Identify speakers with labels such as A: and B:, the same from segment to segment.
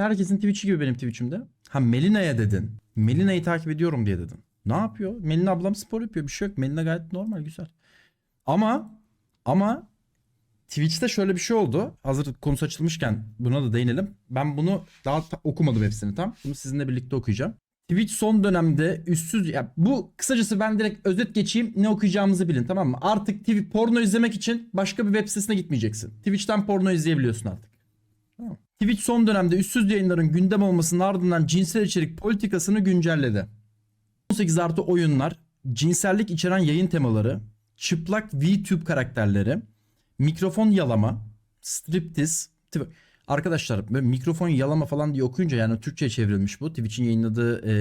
A: Herkesin Twitch'i gibi benim Twitch'imde. Ha Melina'ya dedin. Melina'yı takip ediyorum diye dedin. Ne yapıyor? Melina ablam spor yapıyor. Bir şey yok. Melina gayet normal güzel. Ama ama Twitch'te şöyle bir şey oldu. Hazır konusu açılmışken buna da değinelim. Ben bunu daha ta- okumadım hepsini tam. Bunu sizinle birlikte okuyacağım. Twitch son dönemde üstsüz ya bu kısacası ben direkt özet geçeyim ne okuyacağımızı bilin tamam mı? Artık TV porno izlemek için başka bir web sitesine gitmeyeceksin. Twitch'ten porno izleyebiliyorsun artık. Twitch son dönemde üstsüz yayınların gündem olmasının ardından cinsel içerik politikasını güncelledi. 18 artı oyunlar, cinsellik içeren yayın temaları, çıplak VTube karakterleri, mikrofon yalama, striptiz. Arkadaşlar mikrofon yalama falan diye okuyunca yani Türkçe'ye çevrilmiş bu. Twitch'in yayınladığı e,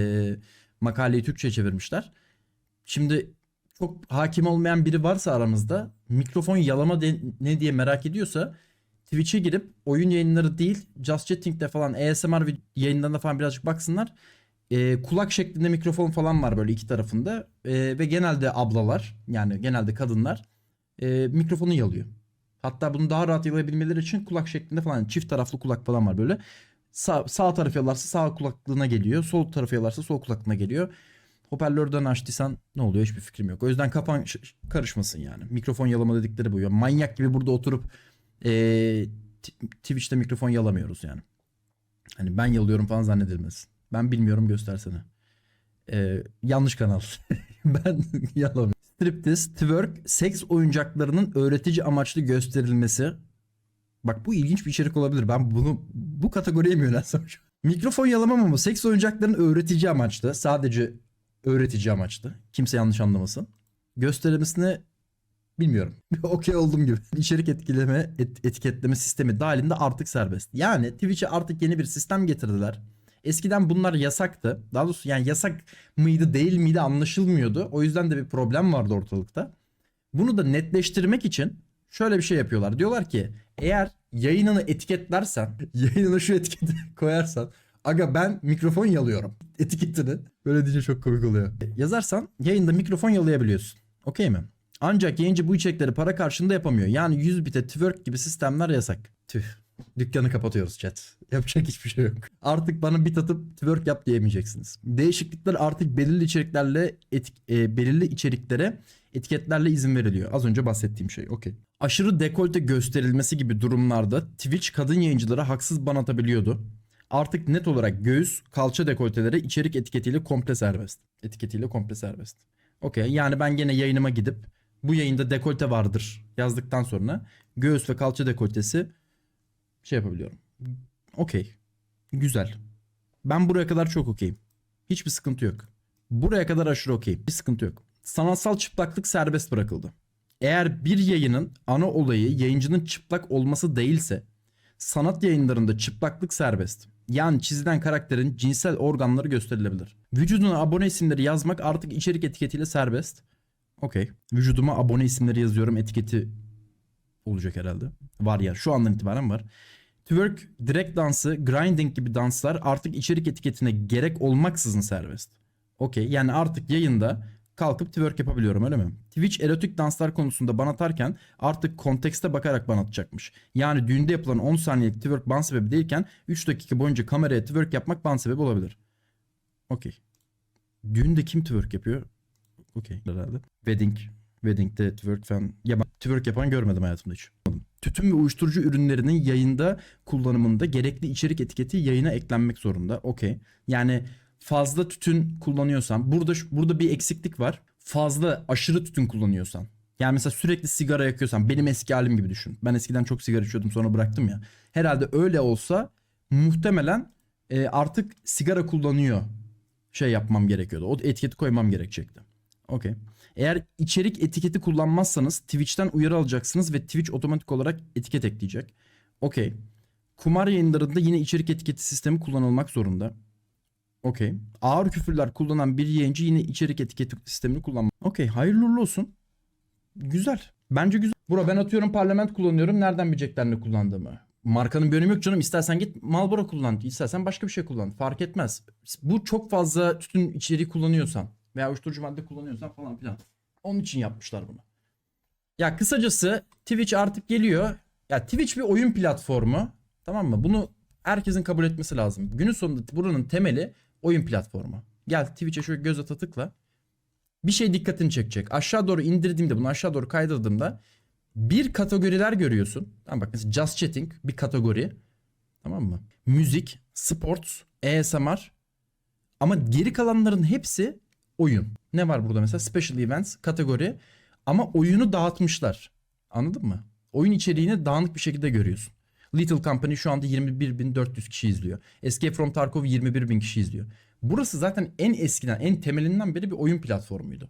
A: makaleyi Türkçe'ye çevirmişler. Şimdi çok hakim olmayan biri varsa aramızda mikrofon yalama de- ne diye merak ediyorsa Twitch'e girip oyun yayınları değil Just Chatting'de falan ASMR yayınlarına falan birazcık baksınlar. E, kulak şeklinde mikrofon falan var böyle iki tarafında E, ve genelde ablalar yani genelde kadınlar e, mikrofonu yalıyor. Hatta bunu daha rahat yalayabilmeleri için kulak şeklinde falan çift taraflı kulak falan var böyle. Sağ, sağ tarafı yalarsa sağ kulaklığına geliyor. Sol tarafı yalarsa sol kulaklığına geliyor. Hoparlörden açtıysan ne oluyor hiçbir fikrim yok. O yüzden kafan karışmasın yani. Mikrofon yalama dedikleri bu. Ya manyak gibi burada oturup t- Twitch'te mikrofon yalamıyoruz yani. Hani ben yalıyorum falan zannedilmesin. Ben bilmiyorum göstersene. Eee, yanlış kanal. ben yalamıyorum. Striptiz, twerk, seks oyuncaklarının öğretici amaçlı gösterilmesi. Bak bu ilginç bir içerik olabilir. Ben bunu bu kategoriye mi yönelsem? Mikrofon yalamam ama seks oyuncaklarının öğretici amaçlı. Sadece öğretici amaçlı. Kimse yanlış anlamasın. Gösterilmesine bilmiyorum. Okey oldum gibi. İçerik etkileme, et- etiketleme sistemi dahilinde artık serbest. Yani Twitch'e artık yeni bir sistem getirdiler. Eskiden bunlar yasaktı. Daha doğrusu yani yasak mıydı değil miydi anlaşılmıyordu. O yüzden de bir problem vardı ortalıkta. Bunu da netleştirmek için şöyle bir şey yapıyorlar. Diyorlar ki eğer yayınını etiketlersen, yayınına şu etiketi koyarsan Aga ben mikrofon yalıyorum etiketini. Böyle deyince çok komik oluyor. Yazarsan yayında mikrofon yalayabiliyorsun. Okey mi? Ancak yayıncı bu içerikleri para karşılığında yapamıyor. Yani 100 bite twerk gibi sistemler yasak. Tüh. Dükkanı kapatıyoruz chat. Yapacak hiçbir şey yok. Artık bana bit atıp twerk yap diyemeyeceksiniz. Değişiklikler artık belirli içeriklerle etik, e, belirli içeriklere etiketlerle izin veriliyor. Az önce bahsettiğim şey. Okey. Aşırı dekolte gösterilmesi gibi durumlarda Twitch kadın yayıncılara haksız ban atabiliyordu. Artık net olarak göğüs, kalça dekolteleri içerik etiketiyle komple serbest. Etiketiyle komple serbest. Okey. Yani ben gene yayınıma gidip bu yayında dekolte vardır yazdıktan sonra göğüs ve kalça dekoltesi şey yapabiliyorum. Okey. Güzel. Ben buraya kadar çok okeyim. Hiçbir sıkıntı yok. Buraya kadar aşırı okeyim. Bir sıkıntı yok. Sanatsal çıplaklık serbest bırakıldı. Eğer bir yayının ana olayı yayıncının çıplak olması değilse sanat yayınlarında çıplaklık serbest. Yani çizilen karakterin cinsel organları gösterilebilir. Vücuduna abone isimleri yazmak artık içerik etiketiyle serbest. Okey. Vücuduma abone isimleri yazıyorum etiketi olacak herhalde. Var ya şu andan itibaren var. Twerk, direkt dansı, grinding gibi danslar artık içerik etiketine gerek olmaksızın serbest. Okey yani artık yayında kalkıp twerk yapabiliyorum öyle mi? Twitch erotik danslar konusunda ban atarken artık kontekste bakarak ban atacakmış. Yani düğünde yapılan 10 saniyelik twerk ban sebebi değilken 3 dakika boyunca kameraya twerk yapmak ban sebebi olabilir. Okey. Düğünde kim twerk yapıyor? Okey herhalde. Wedding. Wedding'de twerk falan. Ya ben twerk yapan görmedim hayatımda hiç. Tütün ve uyuşturucu ürünlerinin yayında kullanımında gerekli içerik etiketi yayına eklenmek zorunda. Okey. Yani fazla tütün kullanıyorsan burada burada bir eksiklik var. Fazla aşırı tütün kullanıyorsan. Yani mesela sürekli sigara yakıyorsan benim eski halim gibi düşün. Ben eskiden çok sigara içiyordum sonra bıraktım ya. Herhalde öyle olsa muhtemelen e, artık sigara kullanıyor şey yapmam gerekiyordu. O etiketi koymam gerekecekti. Okey. Eğer içerik etiketi kullanmazsanız Twitch'ten uyarı alacaksınız ve Twitch otomatik olarak etiket ekleyecek. Okey. Kumar yayınlarında yine içerik etiketi sistemi kullanılmak zorunda. Okey. Ağır küfürler kullanan bir yayıncı yine içerik etiketi sistemini kullanmak. Okey. Hayırlı uğurlu olsun. Güzel. Bence güzel. Bura ben atıyorum parlament kullanıyorum. Nereden bilecekler ne kullandığımı? Markanın bir önemi yok canım. İstersen git Marlboro kullan. istersen başka bir şey kullan. Fark etmez. Bu çok fazla tütün içeriği kullanıyorsan veya uyuşturucu madde kullanıyorsan falan filan. Onun için yapmışlar bunu. Ya kısacası Twitch artık geliyor. Ya Twitch bir oyun platformu. Tamam mı? Bunu Herkesin kabul etmesi lazım. Günün sonunda buranın temeli oyun platformu. Gel Twitch'e şöyle göz ata tıkla. Bir şey dikkatini çekecek. Aşağı doğru indirdiğimde bunu aşağı doğru kaydırdığımda bir kategoriler görüyorsun. Tamam bak mesela Just Chatting bir kategori. Tamam mı? Müzik, sports, ASMR. Ama geri kalanların hepsi oyun. Ne var burada mesela? Special Events kategori. Ama oyunu dağıtmışlar. Anladın mı? Oyun içeriğini dağınık bir şekilde görüyorsun. Little Company şu anda 21.400 kişi izliyor. Escape from Tarkov 21.000 kişi izliyor. Burası zaten en eskiden, en temelinden beri bir oyun platformuydu.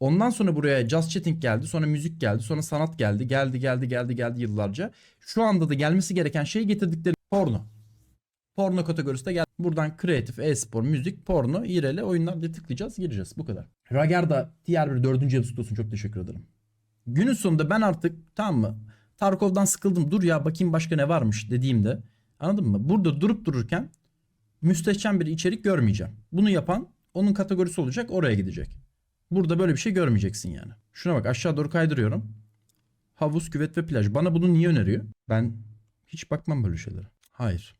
A: Ondan sonra buraya Just Chatting geldi, sonra müzik geldi, sonra sanat geldi, geldi, geldi, geldi, geldi yıllarca. Şu anda da gelmesi gereken şeyi getirdikleri porno. Porno kategorisi de geldi. Buradan kreatif, e-spor, müzik, porno, IRL oyunlar diye tıklayacağız, gireceğiz. Bu kadar. Ragerda diğer bir dördüncü yıl olsun çok teşekkür ederim. Günün sonunda ben artık tamam mı Tarkov'dan sıkıldım dur ya bakayım başka ne varmış dediğimde anladın mı? Burada durup dururken müstehcen bir içerik görmeyeceğim. Bunu yapan onun kategorisi olacak oraya gidecek. Burada böyle bir şey görmeyeceksin yani. Şuna bak aşağı doğru kaydırıyorum. Havuz, küvet ve plaj. Bana bunu niye öneriyor? Ben hiç bakmam böyle şeylere. Hayır.